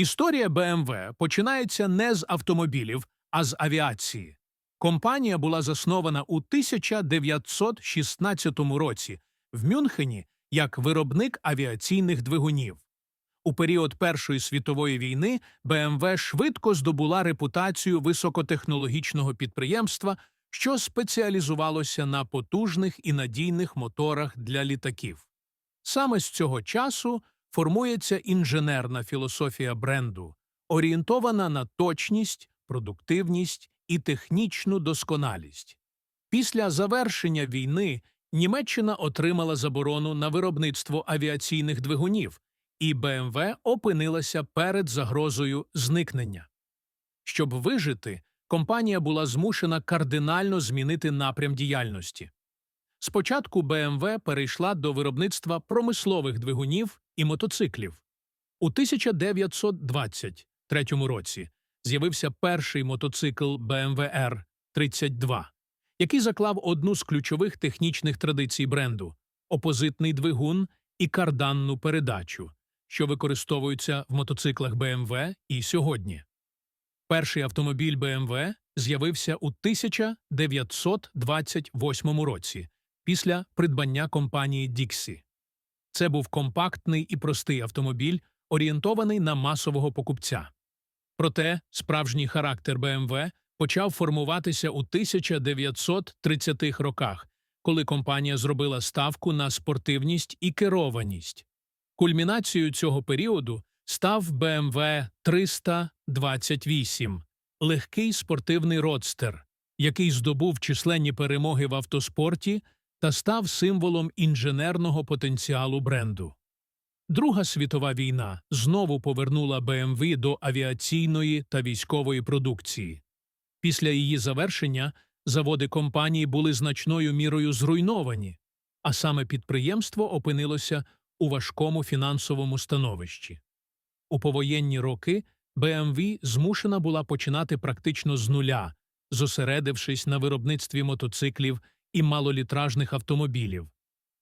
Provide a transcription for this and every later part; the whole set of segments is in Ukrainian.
Історія BMW починається не з автомобілів, а з авіації. Компанія була заснована у 1916 році в Мюнхені як виробник авіаційних двигунів. У період Першої світової війни BMW швидко здобула репутацію високотехнологічного підприємства, що спеціалізувалося на потужних і надійних моторах для літаків. Саме з цього часу формується інженерна філософія бренду, орієнтована на точність, продуктивність і технічну досконалість. Після завершення війни Німеччина отримала заборону на виробництво авіаційних двигунів, і БМВ опинилася перед загрозою зникнення. Щоб вижити, компанія була змушена кардинально змінити напрям діяльності. Спочатку БМВ перейшла до виробництва промислових двигунів і мотоциклів. У 1923 році з'явився перший мотоцикл BMW R32, який заклав одну з ключових технічних традицій бренду опозитний двигун і карданну передачу, що використовуються в мотоциклах BMW і сьогодні. Перший автомобіль BMW з'явився у 1928 році після придбання компанії Dixie. Це був компактний і простий автомобіль, орієнтований на масового покупця. Проте справжній характер BMW почав формуватися у 1930-х роках, коли компанія зробила ставку на спортивність і керованість. Кульмінацією цього періоду став BMW 328 – легкий спортивний родстер, який здобув численні перемоги в автоспорті та став символом інженерного потенціалу бренду. Друга світова війна знову повернула BMW до авіаційної та військової продукції. Після її завершення заводи компанії були значною мірою зруйновані, а саме підприємство опинилося у важкому фінансовому становищі. У повоєнні роки BMW змушена була починати практично з нуля, зосередившись на виробництві мотоциклів і малолітражних автомобілів.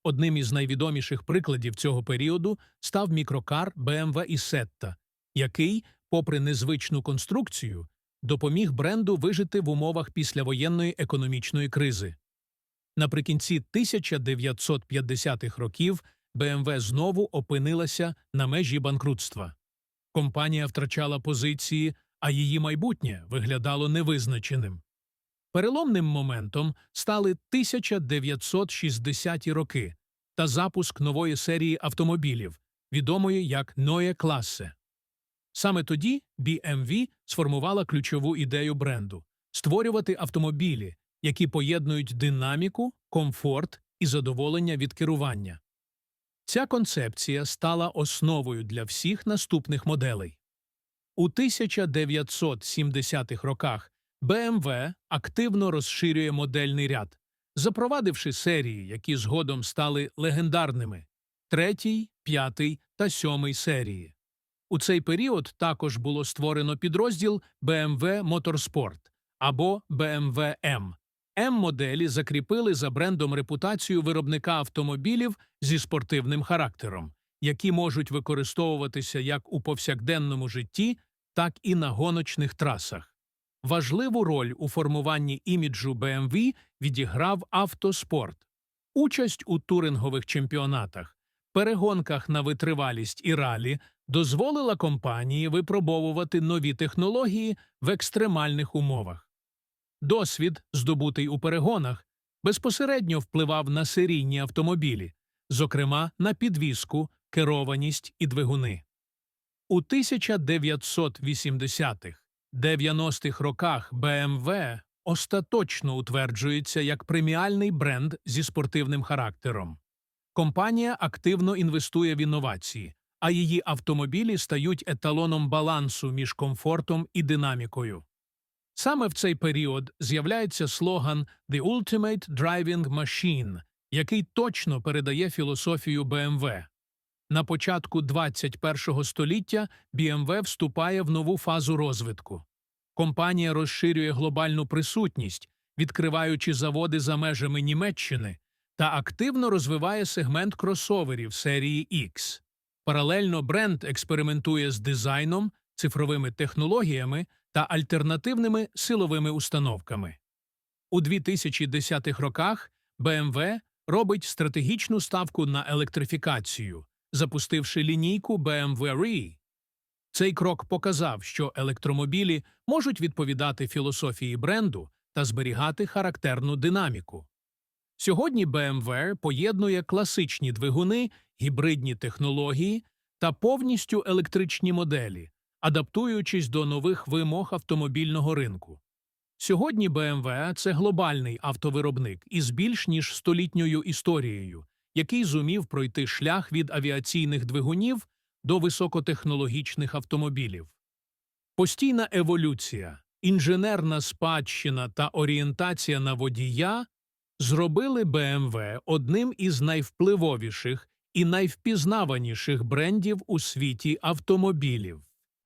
Одним із найвідоміших прикладів цього періоду став мікрокар BMW Isetta, який, попри незвичну конструкцію, допоміг бренду вижити в умовах післявоєнної економічної кризи. Наприкінці 1950-х років BMW знову опинилася на межі банкрутства. Компанія втрачала позиції, а її майбутнє виглядало невизначеним. Переломним моментом стали 1960-ті роки та запуск нової серії автомобілів, відомої як Neue Klasse. Саме тоді BMW сформувала ключову ідею бренду створювати автомобілі, які поєднують динаміку, комфорт і задоволення від керування. Ця концепція стала основою для всіх наступних моделей. У 1970-х роках BMW активно розширює модельний ряд, запровадивши серії, які згодом стали легендарними третій, п'ятий та сьомий серії. У цей період також було створено підрозділ BMW Motorsport або BMW M. М-моделі закріпили за брендом репутацію виробника автомобілів зі спортивним характером, які можуть використовуватися як у повсякденному житті, так і на гоночних трасах. Важливу роль у формуванні іміджу BMW відіграв автоспорт. Участь у турингових чемпіонатах, перегонках на витривалість і ралі дозволила компанії випробовувати нові технології в екстремальних умовах. Досвід, здобутий у перегонах, безпосередньо впливав на серійні автомобілі, зокрема на підвізку, керованість і двигуни. У 1980-х 90-х роках BMW остаточно утверджується як преміальний бренд зі спортивним характером. Компанія активно інвестує в інновації, а її автомобілі стають еталоном балансу між комфортом і динамікою. Саме в цей період з'являється слоган «The Ultimate Driving Machine», який точно передає філософію BMW. На початку 21-го століття BMW вступає в нову фазу розвитку. Компанія розширює глобальну присутність, відкриваючи заводи за межами Німеччини, та активно розвиває сегмент кросоверів серії X. Паралельно бренд експериментує з дизайном, цифровими технологіями та альтернативними силовими установками. У 2010-х роках BMW робить стратегічну ставку на електрифікацію, запустивши лінійку BMW Re. Цей крок показав, що електромобілі можуть відповідати філософії бренду та зберігати характерну динаміку. Сьогодні BMW поєднує класичні двигуни, гібридні технології та повністю електричні моделі, адаптуючись до нових вимог автомобільного ринку. Сьогодні BMW – це глобальний автовиробник із більш ніж столітньою історією, який зумів пройти шлях від авіаційних двигунів до високотехнологічних автомобілів. Постійна еволюція, інженерна спадщина та орієнтація на водія зробили BMW одним із найвпливовіших і найвпізнаваніших брендів у світі автомобілів.